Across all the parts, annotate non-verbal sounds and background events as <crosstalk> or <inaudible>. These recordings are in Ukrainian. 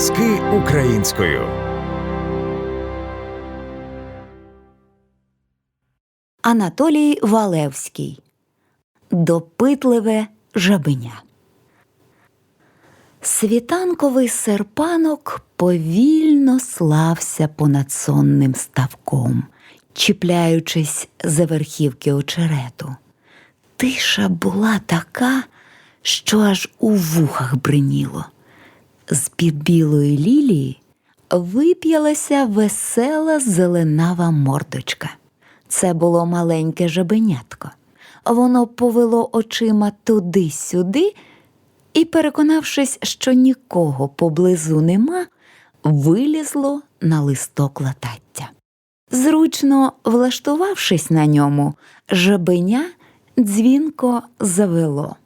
Аудіоказки українською. Анатолій Валевський Допитливе жабеня. Світанковий серпанок повільно слався понад сонним ставком, чіпляючись за верхівки очерету. Тиша була така, що аж у вухах бриніло. З-під білої лілії вип'ялася весела зеленава мордочка. Це було маленьке жабенятко. Воно повело очима туди-сюди і, переконавшись, що нікого поблизу нема, вилізло на листок латаття. Зручно влаштувавшись на ньому, жабеня дзвінко завело.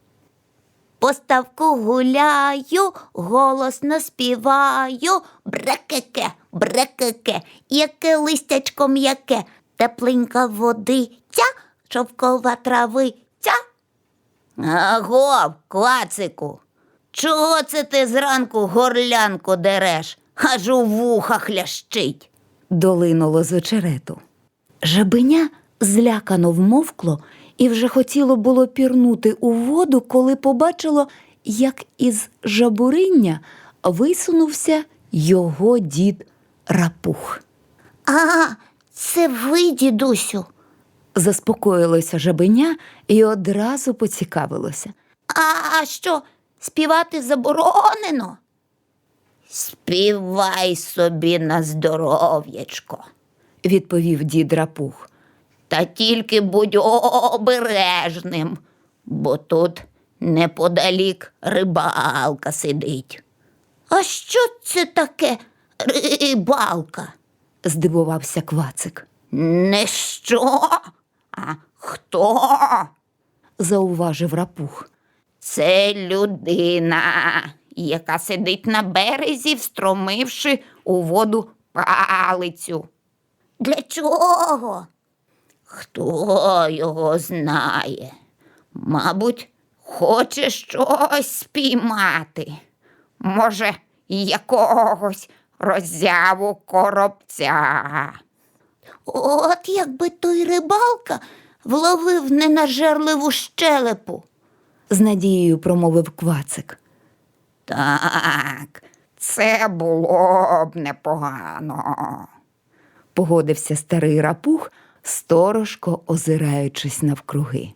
По ставку гуляю, голосно співаю, брекеке, брекеке, яке листячко м'яке, тепленька водиця, шовкова травиця. Агов, клацику, чого це ти зранку горлянку дереш, аж у вухах лящить? долинуло з очерету. Жабеня злякано вмовкло і вже хотіло було пірнути у воду, коли побачило, як із жабуриння висунувся його дід рапух. А, це ви, дідусю. Заспокоїлося жабеня і одразу поцікавилося. А, а що, співати заборонено? Співай собі на здоров'ячко. Відповів дід рапух. Та тільки будь обережним, бо тут неподалік рибалка сидить. А що це таке рибалка? Здивувався квацик. Не що, а хто? Зауважив рапух. Це людина, яка сидить на березі, встромивши у воду палицю. Для чого? Хто його знає? Мабуть, хоче щось спіймати. Може, якогось роззяву коробця. От якби той рибалка вловив ненажерливу щелепу. З надією промовив квацик. Так, це було б непогано. Погодився старий рапух, сторожко озираючись навкруги.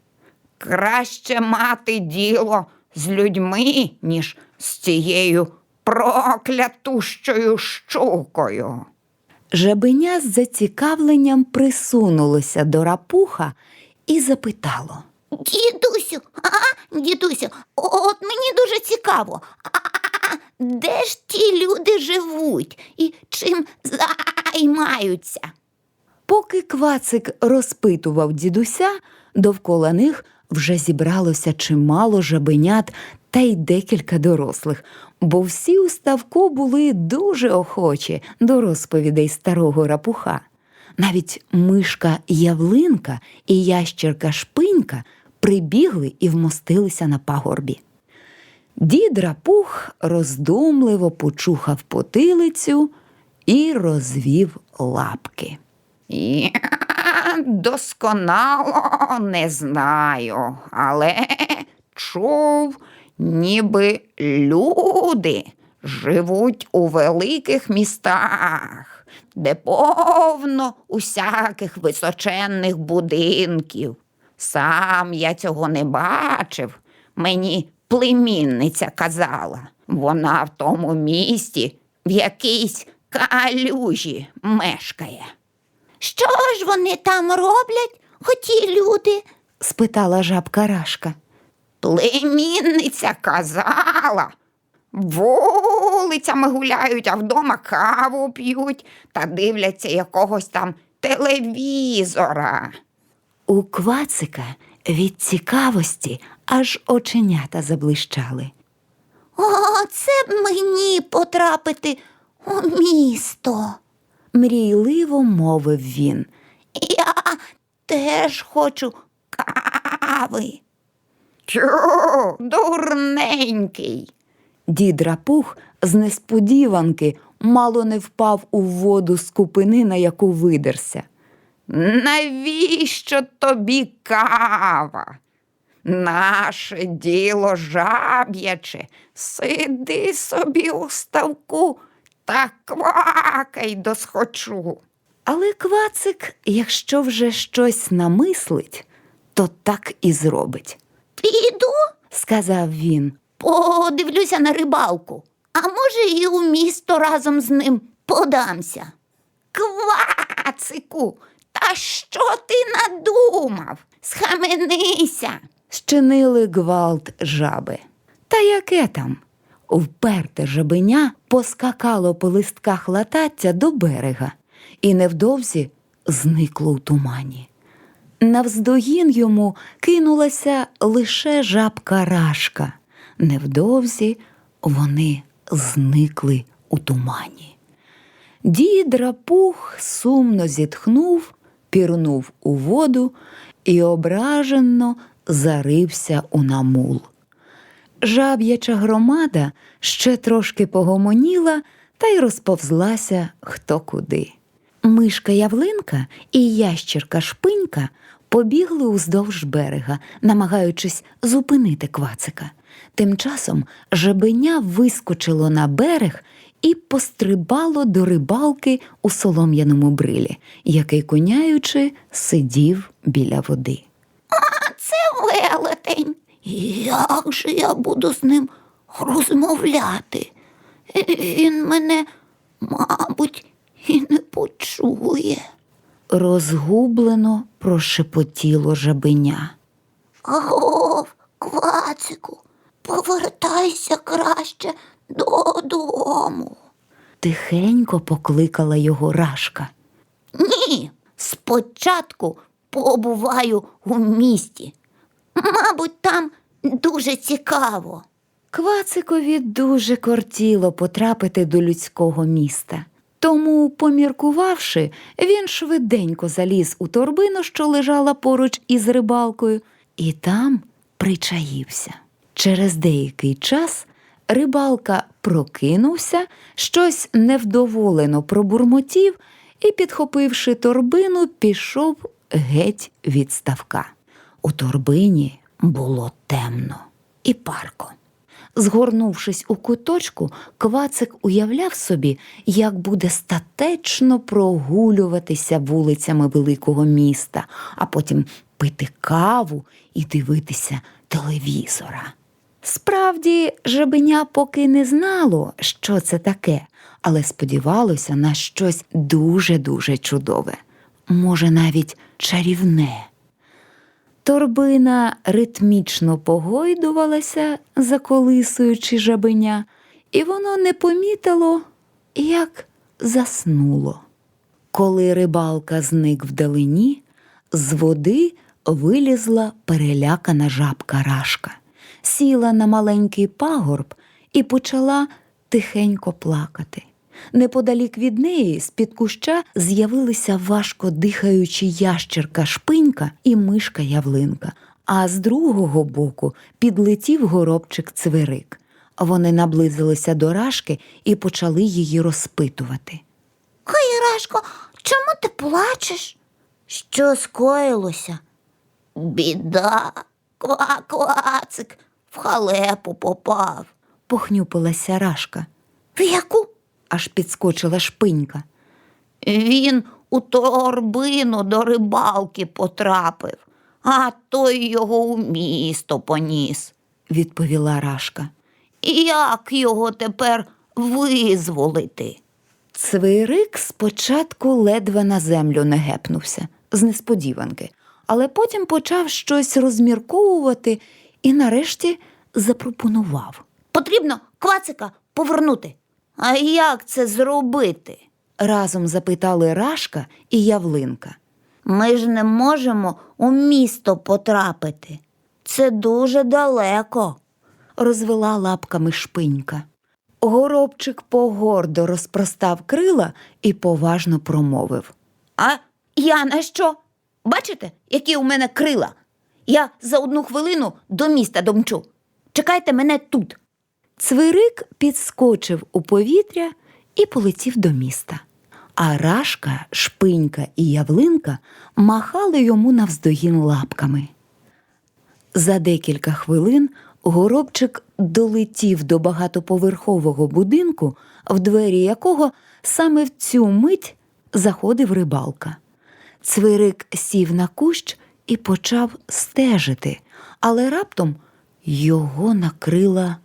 Краще мати діло з людьми, ніж з цією проклятущою щукою. Жабеня з зацікавленням присунулося до рапуха і запитало. Дідусю, а, дідусю, от мені дуже цікаво. А де ж ті люди живуть і чим займаються? Поки квацик розпитував дідуся, довкола них вже зібралося чимало жабенят та й декілька дорослих, бо всі у ставку були дуже охочі до розповідей старого рапуха. Навіть мишка Явлинка і ящерка Шпинька прибігли і вмостилися на пагорбі. Дід рапух роздумливо почухав потилицю і розвів лапки. Я <laughs> досконало не знаю, але чув, ніби люди живуть у великих містах, де повно усяких височенних будинків. Сам я цього не бачив. Мені племінниця казала. Вона в тому місті в якійсь калюжі мешкає. Що ж вони там роблять, хоті люди? спитала жабка Рашка. Племінниця казала. Вулицями гуляють, а вдома каву п'ють та дивляться якогось там телевізора. У квацика від цікавості аж оченята заблищали. О, це б мені потрапити у місто. Мрійливо мовив він. Я теж хочу кави. Тю, дурненький. Дід Рапух з несподіванки мало не впав у воду з купини, на яку видерся. Навіщо тобі кава? Наше діло жаб'яче, сиди собі у ставку та квакай досхочу. Але квацик, якщо вже щось намислить, то так і зробить, Піду, сказав він. подивлюся на рибалку, а може, і у місто разом з ним подамся. Квацику, та що ти надумав? Схаменися. Щинили гвалт жаби. Та яке там? Вперте жабеня поскакало по листках латаття до берега і невдовзі зникло у тумані. Навздогін йому кинулася лише жабка рашка. Невдовзі вони зникли у тумані. Дід рапух сумно зітхнув, пірнув у воду і ображено зарився у намул. Жаб'яча громада ще трошки погомоніла та й розповзлася хто куди. Мишка Явлинка і ящірка Шпинька побігли уздовж берега, намагаючись зупинити квацика. Тим часом жабеня вискочило на берег і пострибало до рибалки у солом'яному брилі, який, коняючи, сидів біля води. А це велетень. Як же я буду з ним розмовляти? Він мене, мабуть, і не почує. Розгублено прошепотіло жабеня. Агов, квацику, повертайся краще додому. Тихенько покликала його рашка. Ні, спочатку побуваю у місті. Мабуть, там дуже цікаво. Квацикові дуже кортіло потрапити до людського міста. Тому, поміркувавши, він швиденько заліз у торбину, що лежала поруч із рибалкою, і там причаївся. Через деякий час рибалка прокинувся, щось невдоволено пробурмотів і, підхопивши торбину, пішов геть від ставка. У торбині було темно і парко. Згорнувшись у куточку, квацик уявляв собі, як буде статечно прогулюватися вулицями великого міста, а потім пити каву і дивитися телевізора. Справді, жабеня поки не знало, що це таке, але сподівалося на щось дуже-дуже чудове, може, навіть чарівне. Торбина ритмічно погойдувалася, заколисуючи жабеня, і воно не помітило, як заснуло. Коли рибалка зник вдалині, з води вилізла перелякана жабка рашка, сіла на маленький пагорб і почала тихенько плакати. Неподалік від неї з-під куща з'явилися важко дихаючі ящерка шпинька і мишка явлинка, а з другого боку підлетів горобчик цвирик. Вони наблизилися до рашки і почали її розпитувати. Кайрашко, чому ти плачеш? Що скоїлося? Біда, ква-квацик, в халепу попав. Похнюпилася рашка, В яку? Аж підскочила шпинька. Він у торбину до рибалки потрапив, а той його у місто поніс. відповіла рашка. Як його тепер визволити? Цвирик спочатку ледве на землю не гепнувся з несподіванки, але потім почав щось розмірковувати і нарешті запропонував. Потрібно квацика повернути. А як це зробити? Разом запитали Рашка і Явлинка. Ми ж не можемо у місто потрапити. Це дуже далеко. Розвела лапками шпинька. Горобчик погордо розпростав крила і поважно промовив. А я на що? Бачите, які у мене крила? Я за одну хвилину до міста домчу. Чекайте мене тут. Цвирик підскочив у повітря і полетів до міста. А Рашка, Шпинька і Явлинка махали йому навздогін лапками. За декілька хвилин горобчик долетів до багатоповерхового будинку, в двері якого саме в цю мить заходив рибалка. Цвирик сів на кущ і почав стежити, але раптом його накрила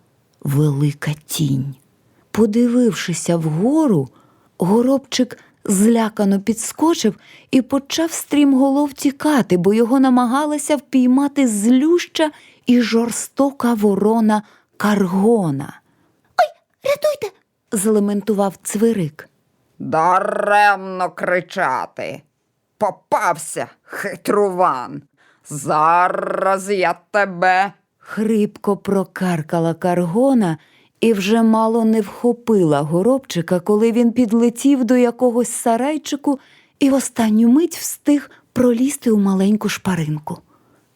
велика тінь. Подивившися вгору, горобчик злякано підскочив і почав стрімголов тікати, бо його намагалася впіймати злюща і жорстока ворона Каргона, Ой, Рятуйте! злементував цвирик. Даремно кричати. Попався, хитруван. Зараз я тебе. Хрипко прокаркала Каргона і вже мало не вхопила горобчика, коли він підлетів до якогось сарайчику і в останню мить встиг пролізти у маленьку шпаринку.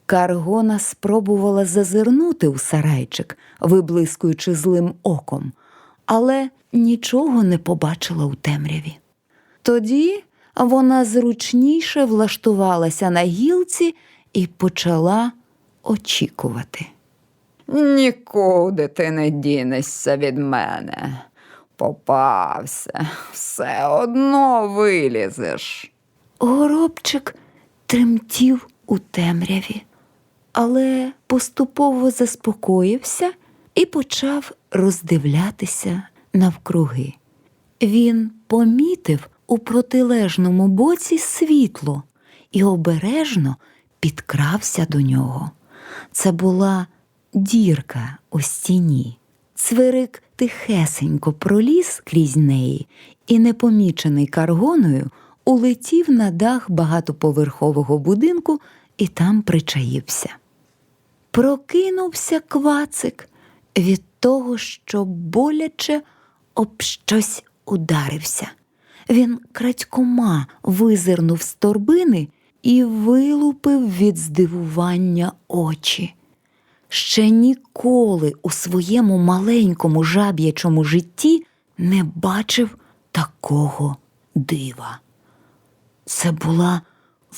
Каргона спробувала зазирнути у сарайчик, виблискуючи злим оком, але нічого не побачила у темряві. Тоді вона зручніше влаштувалася на гілці і почала очікувати. Нікуди ти не дінешся від мене. Попався, все одно вилізеш. Горобчик тремтів у темряві, але поступово заспокоївся і почав роздивлятися навкруги. Він помітив у протилежному боці світло і обережно підкрався до нього. Це була дірка у стіні. Цвирик тихесенько проліз крізь неї і, непомічений каргоною, улетів на дах багатоповерхового будинку і там причаївся. Прокинувся квацик від того, що боляче об щось ударився. Він крадькома визирнув з торбини і вилупив від здивування очі. Ще ніколи у своєму маленькому жаб'ячому житті не бачив такого дива. Це була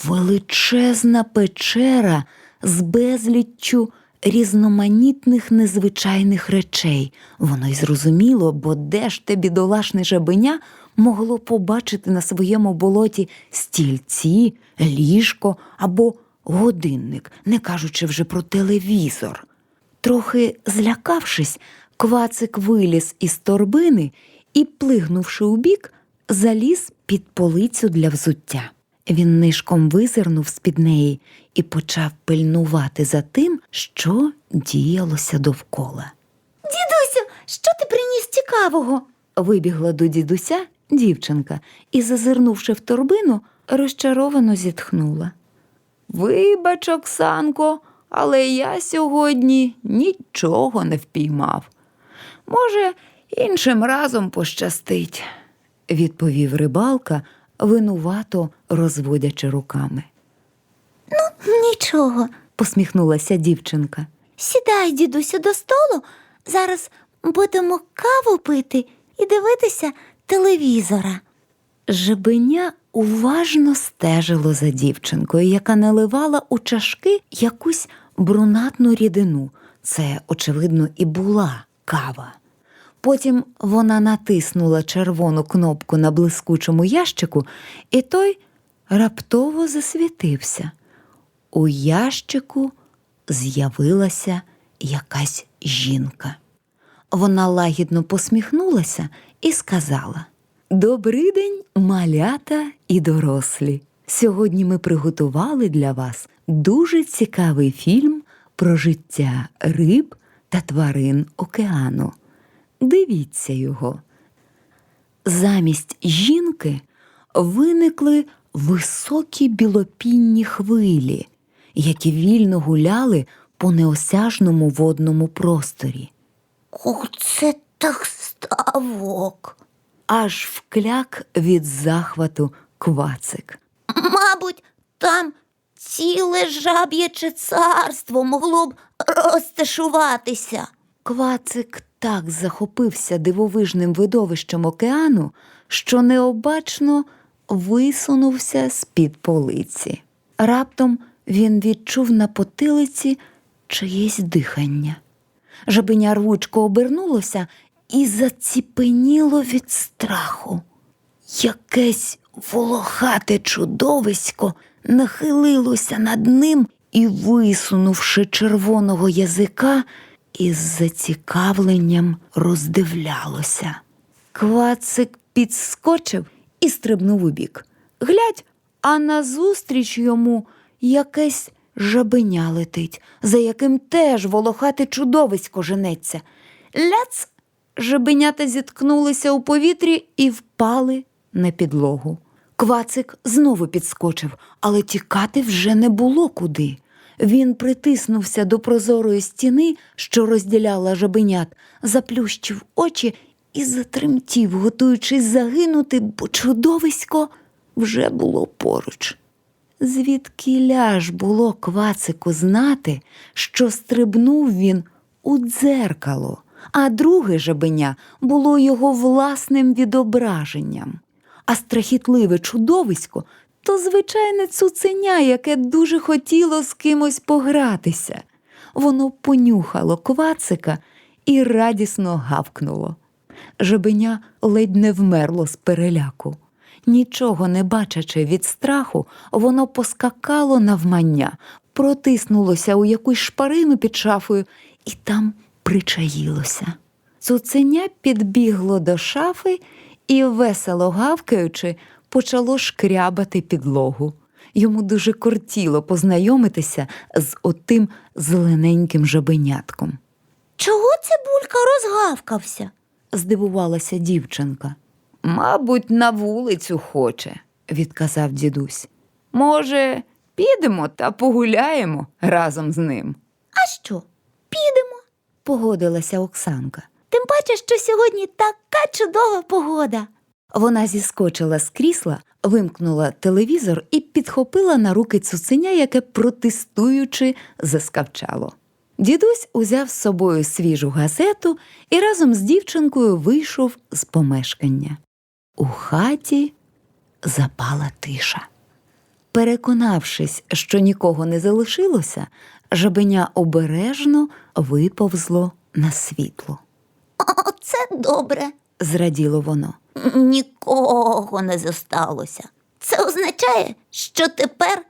величезна печера з безліччю різноманітних незвичайних речей. Воно й зрозуміло, бо де ж те бідолашне жабеня могло побачити на своєму болоті стільці, ліжко або годинник, не кажучи вже про телевізор. Трохи злякавшись, квацик виліз із торбини і, плигнувши у бік, заліз під полицю для взуття. Він нишком визирнув з-під неї і почав пильнувати за тим, що діялося довкола. Дідусю, що ти приніс цікавого? Вибігла до дідуся дівчинка і, зазирнувши в торбину, розчаровано зітхнула. Вибач, Оксанко, але я сьогодні нічого не впіймав. Може, іншим разом пощастить, відповів рибалка, винувато розводячи руками. Ну, Нічого. Посміхнулася дівчинка. Сідай, дідусю, до столу. Зараз будемо каву пити і дивитися телевізора. Жебеня уважно стежило за дівчинкою, яка наливала у чашки якусь брунатну рідину. Це, очевидно, і була кава. Потім вона натиснула червону кнопку на блискучому ящику, і той раптово засвітився. У ящику з'явилася якась жінка. Вона лагідно посміхнулася і сказала: Добрий день, малята і дорослі. Сьогодні ми приготували для вас дуже цікавий фільм про життя риб та тварин океану. Дивіться його. Замість жінки виникли високі білопінні хвилі, які вільно гуляли по неосяжному водному просторі. Оце так ставок. Аж вкляк від захвату квацик. Мабуть, там ціле жаб'яче царство могло б розташуватися. Квацик так захопився дивовижним видовищем океану, що необачно висунувся з-під полиці. Раптом він відчув на потилиці чиєсь дихання. Жабеня рвучко обернулося і заціпеніло від страху. Якесь волохате чудовисько нахилилося над ним і, висунувши червоного язика, із зацікавленням роздивлялося. Квацик підскочив і стрибнув у бік. Глядь, а назустріч йому якесь жабеня летить, за яким теж волохате чудовисько женеться. Ляц! Жабенята зіткнулися у повітрі і впали на підлогу. Квацик знову підскочив, але тікати вже не було куди. Він притиснувся до прозорої стіни, що розділяла жабенят, заплющив очі і затремтів, готуючись загинути, бо чудовисько вже було поруч. Звідки ляж було квацику знати, що стрибнув він у дзеркало, а друге жабеня було його власним відображенням. А страхітливе чудовисько то звичайне цуценя, яке дуже хотіло з кимось погратися. Воно понюхало квацика і радісно гавкнуло. Жабеня ледь не вмерло з переляку. Нічого не бачачи від страху, воно поскакало навмання, протиснулося у якусь шпарину під шафою і там причаїлося. Цуценя підбігло до шафи і, весело гавкаючи, почало шкрябати підлогу. Йому дуже кортіло познайомитися з отим зелененьким жабенятком. Чого це булька розгавкався? здивувалася дівчинка. Мабуть, на вулицю хоче, відказав дідусь. Може, підемо та погуляємо разом з ним, А що? Підемо. Погодилася Оксанка. Тим паче, що сьогодні така чудова погода. Вона зіскочила з крісла, вимкнула телевізор і підхопила на руки цуценя, яке протестуючи заскавчало. Дідусь узяв з собою свіжу газету і разом з дівчинкою вийшов з помешкання. У хаті запала тиша. Переконавшись, що нікого не залишилося, жабеня обережно виповзло на світло. Оце добре. Зраділо воно. Нікого не зосталося. Це означає, що тепер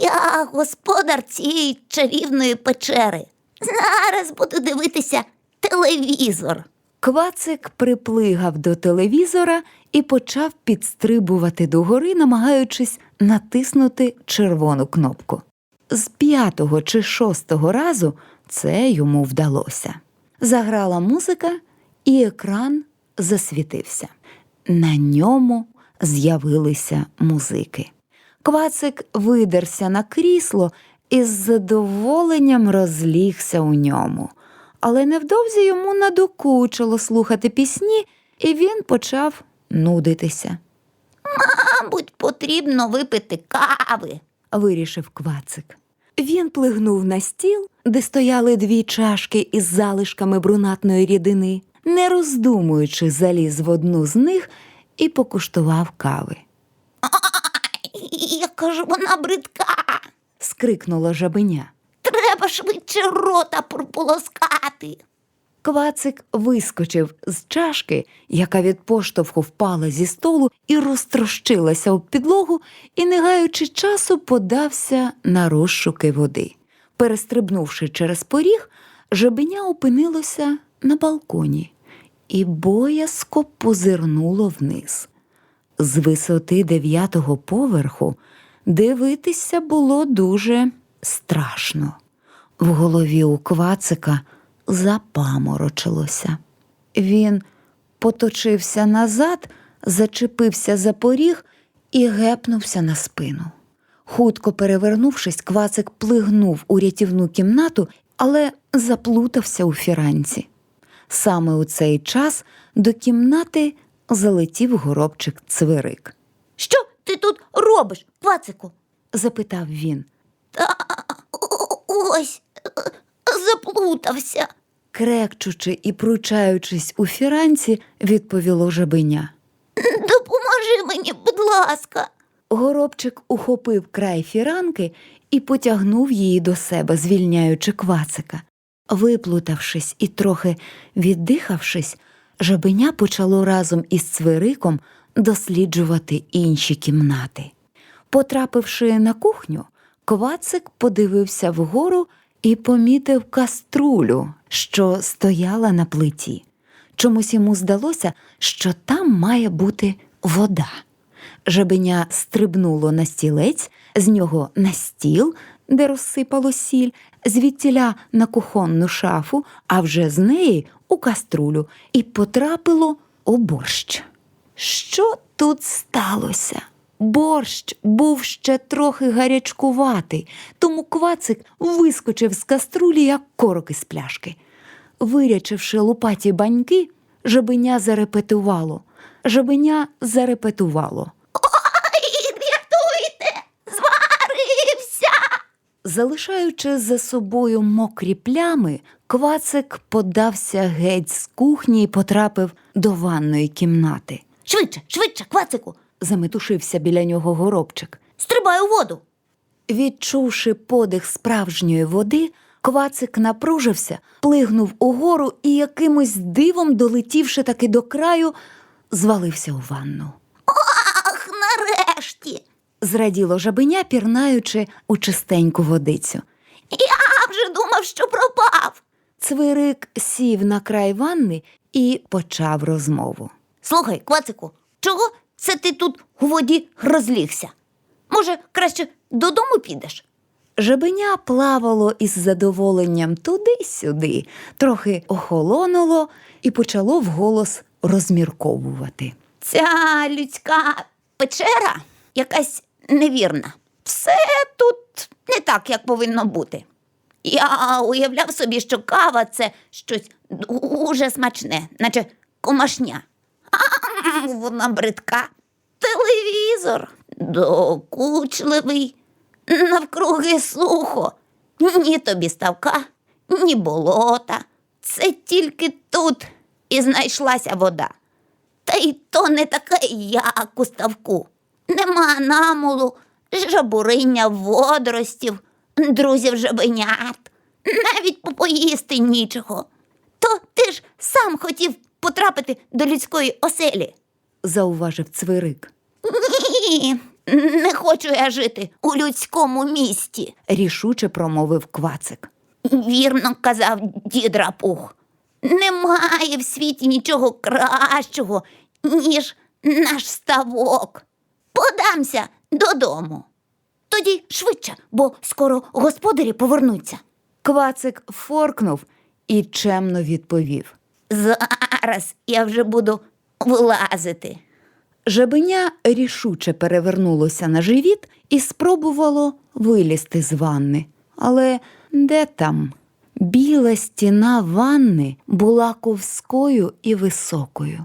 я господар цієї чарівної печери. Зараз буду дивитися телевізор. Квацик приплигав до телевізора і почав підстрибувати догори, намагаючись натиснути червону кнопку. З п'ятого чи шостого разу це йому вдалося. Заграла музика, і екран засвітився. На ньому з'явилися музики. Квацик видерся на крісло і з задоволенням розлігся у ньому. Але невдовзі йому надокучило слухати пісні, і він почав нудитися, Мабуть, потрібно випити кави. вирішив квацик. Він плигнув на стіл, де стояли дві чашки із залишками брунатної рідини, не роздумуючи, заліз в одну з них і покуштував кави. Яка ж вона бридка. Скрикнуло жабеня. Треба швидше рота прополоскати. Квацик вискочив з чашки, яка від поштовху впала зі столу і розтрощилася об підлогу, і, не гаючи часу, подався на розшуки води. Перестрибнувши через поріг, жабеня опинилося на балконі і боязко позирнуло вниз. З висоти дев'ятого поверху дивитися було дуже страшно. В голові у квацика запаморочилося. Він поточився назад, зачепився за поріг і гепнувся на спину. Хутко перевернувшись, квацик плигнув у рятівну кімнату, але заплутався у фіранці. Саме у цей час до кімнати залетів горобчик цвирик. Що ти тут робиш, пацику? Запитав він. Та ось заплутався. крекчучи і пручаючись у фіранці, відповіло жабеня. Допоможи мені, будь ласка. Горобчик ухопив край фіранки і потягнув її до себе, звільняючи квацика. Виплутавшись і трохи віддихавшись, жабеня почало разом із цвириком досліджувати інші кімнати. Потрапивши на кухню, квацик подивився вгору і помітив каструлю, що стояла на плиті. Чомусь йому здалося, що там має бути вода. Жабеня стрибнуло на стілець, з нього на стіл, де розсипало сіль, звідтіля на кухонну шафу, а вже з неї у каструлю, і потрапило у борщ. Що тут сталося? Борщ був ще трохи гарячкуватий, тому квацик вискочив з каструлі, як корок із пляшки. Вирячивши лупаті баньки, жабеня зарепетувало. Жабеня зарепетувало. Ой, рятуйте! Зварився! Залишаючи за собою мокрі плями, квацик подався геть з кухні і потрапив до ванної кімнати. Швидше, швидше, квацику, Заметушився біля нього горобчик. стрибай у воду. Відчувши подих справжньої води, квацик напружився, плигнув угору і якимось дивом, долетівши таки до краю, звалився у ванну. Ах, нарешті. Зраділо жабеня, пірнаючи у чистеньку водицю. Я вже думав, що пропав. Цвирик сів на край ванни і почав розмову. Слухай, квацику, чого це ти тут у воді розлігся? Може, краще додому підеш? Жабеня плавало із задоволенням туди-сюди, трохи охолонуло і почало вголос розмірковувати. Ця людська печера якась невірна. Все тут не так, як повинно бути. Я уявляв собі, що кава це щось дуже смачне, наче комашня. Вона бридка. Телевізор докучливий, навкруги сухо. Ні тобі ставка, ні болота. Це тільки тут і знайшлася вода. Та й то не таке, як у ставку. Нема намолу, жабуриння водоростів, друзів жабенят, навіть попоїсти нічого. То ти ж сам хотів потрапити до людської оселі. Зауважив цвирик. Ні, не хочу я жити у людському місті, Рішуче промовив квацик. вірно казав дід Рапух. Немає в світі нічого кращого, ніж наш ставок. Подамся додому. Тоді швидше, бо скоро господарі повернуться. Квацик форкнув і чемно відповів. Зараз я вже буду вилазити. Жабеня рішуче перевернулося на живіт і спробувало вилізти з ванни. Але де там? Біла стіна ванни була ковською і високою.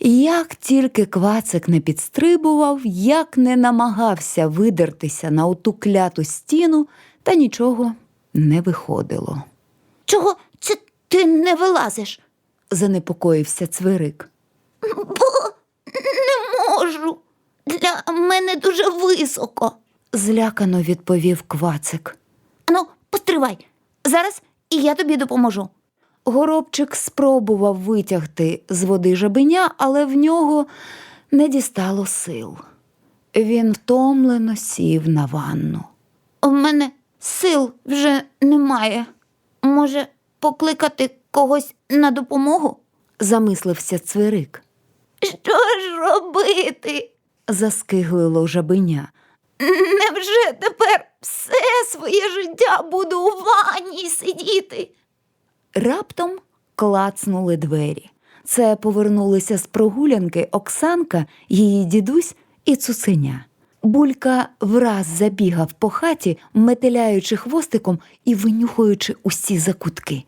Як тільки квацик не підстрибував, як не намагався видертися на оту кляту стіну, та нічого не виходило. Чого це ти не вилазиш? Занепокоївся цвирик. Бо не можу. Для мене дуже високо. Злякано відповів квацик. Ану, постривай. Зараз і я тобі допоможу. Горобчик спробував витягти з води жабеня, але в нього не дістало сил. Він втомлено сів на ванну. У мене сил вже немає. Може, покликати когось на допомогу? Замислився цвирик. Що ж робити? Заскиглило жабеня. Невже тепер все своє життя буду у ванні сидіти? Раптом клацнули двері. Це повернулися з прогулянки Оксанка, її дідусь і цуценя. Булька враз забігав по хаті, метеляючи хвостиком і винюхуючи усі закутки.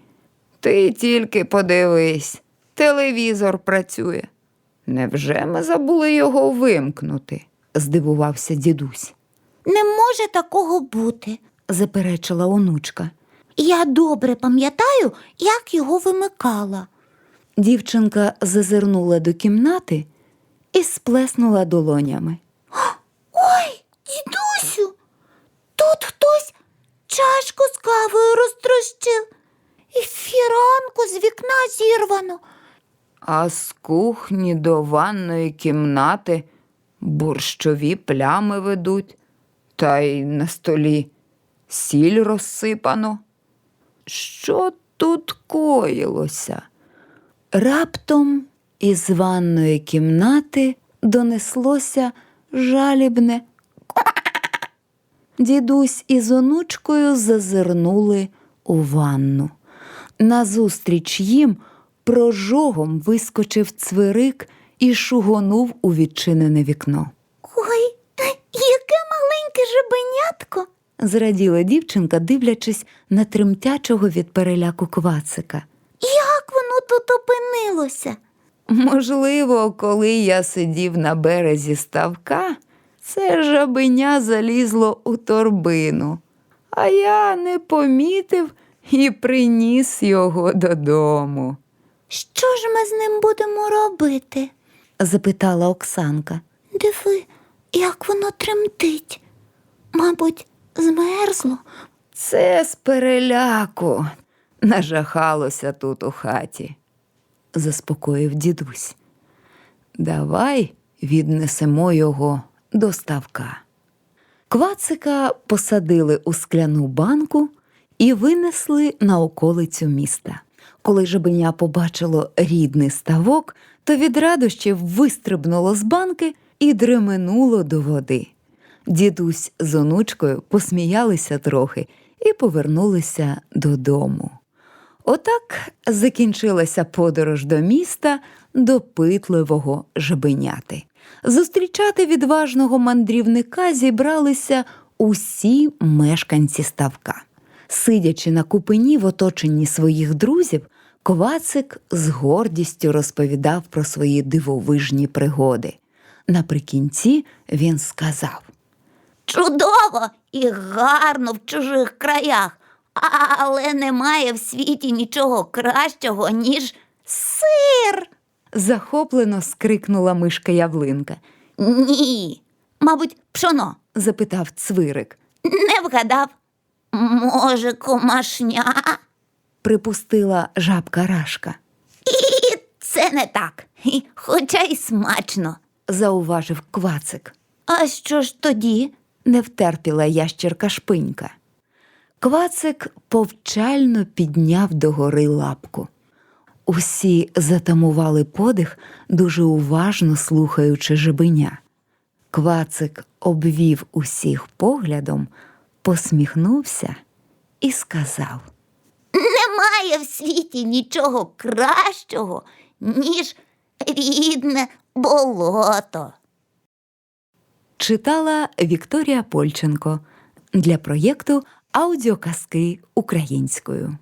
Ти тільки подивись, телевізор працює. Невже ми забули його вимкнути? здивувався дідусь. Не може такого бути. Заперечила онучка. Я добре пам'ятаю, як його вимикала. Дівчинка зазирнула до кімнати і сплеснула долонями. Ой, дідусю, тут хтось чашку з кавою розтрощив, і фіранку з вікна зірвано. А з кухні до ванної кімнати борщові плями ведуть, та й на столі сіль розсипано. Що тут коїлося? Раптом із ванної кімнати донеслося жалібне. Дідусь із онучкою зазирнули у ванну. Назустріч їм прожогом вискочив цвирик і шугонув у відчинене вікно. Ой, яке маленьке жабенятко. Зраділа дівчинка, дивлячись на тремтячого від переляку квацика. Як воно тут опинилося? Можливо, коли я сидів на березі ставка, це жабеня залізло у торбину, а я не помітив і приніс його додому. Що ж ми з ним будемо робити? запитала Оксанка. Диви, як воно тремтить. Мабуть, змерзло. Це з переляку нажахалося тут у хаті. заспокоїв дідусь. Давай віднесемо його до ставка. Квацика посадили у скляну банку і винесли на околицю міста. Коли жабеня побачило рідний ставок, то від радощів вистрибнуло з банки і дременуло до води. Дідусь з онучкою посміялися трохи і повернулися додому. Отак закінчилася подорож до міста допитливого жабеняти. Зустрічати відважного мандрівника зібралися усі мешканці ставка. Сидячи на купині в оточенні своїх друзів, Ковацик з гордістю розповідав про свої дивовижні пригоди. Наприкінці він сказав. Чудово і гарно в чужих краях, але немає в світі нічого кращого, ніж сир. Захоплено скрикнула мишка Явлинка. Ні, мабуть, пшоно. Запитав цвирик. Не вгадав. Може, комашня? Припустила жабка Рашка. І це не так, І хоча й смачно. Зауважив квацик. А що ж тоді? Не втерпіла ящерка шпинька. Квацик повчально підняв догори лапку. Усі затамували подих, дуже уважно слухаючи жебеня. Квацик обвів усіх поглядом, посміхнувся і сказав. Немає в світі нічого кращого, ніж рідне болото. Читала Вікторія Польченко для проєкту Аудіоказки українською.